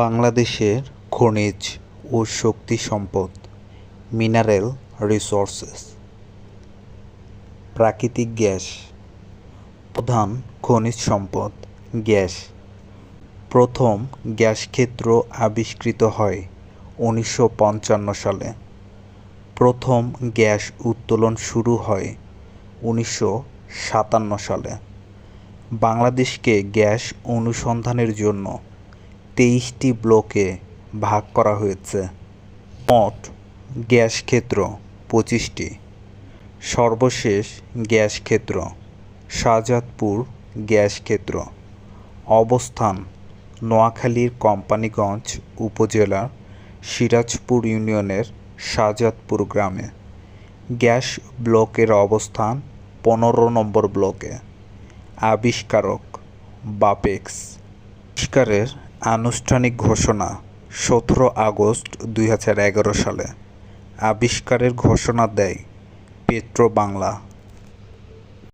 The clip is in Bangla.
বাংলাদেশের খনিজ ও শক্তি সম্পদ মিনারেল রিসোর্সেস প্রাকৃতিক গ্যাস, প্রধান খনিজ সম্পদ, গ্যাস। প্রথম গ্যাস ক্ষেত্র আবিষ্কৃত হয় উনিশশো পঞ্চান্ন সালে। প্রথম গ্যাস উত্তোলন শুরু হয় উনিশশো সাতান্ন সালে। বাংলাদেশকে গ্যাস অনুসন্ধানের জন্য তেইশটি ব্লকে ভাগ করা হয়েছে। মোট গ্যাস ক্ষেত্র পঁচিশটি। সর্বশেষ গ্যাস ক্ষেত্র শাহজাদপুর গ্যাস ক্ষেত্র। অবস্থান নোয়াখালীর কোম্পানীগঞ্জ উপজেলার সিরাজপুর ইউনিয়নের শাহজাদপুর গ্রামে। গ্যাস ব্লকের অবস্থান পনেরো নম্বর ব্লকে। আবিষ্কারক বাপেক্স। আবিষ্কারের আনুষ্ঠানিক ঘোষণা সতেরো আগস্ট দুই হাজার এগারো সালে। আবিষ্কারের ঘোষণা দেয় পেট্রো বাংলা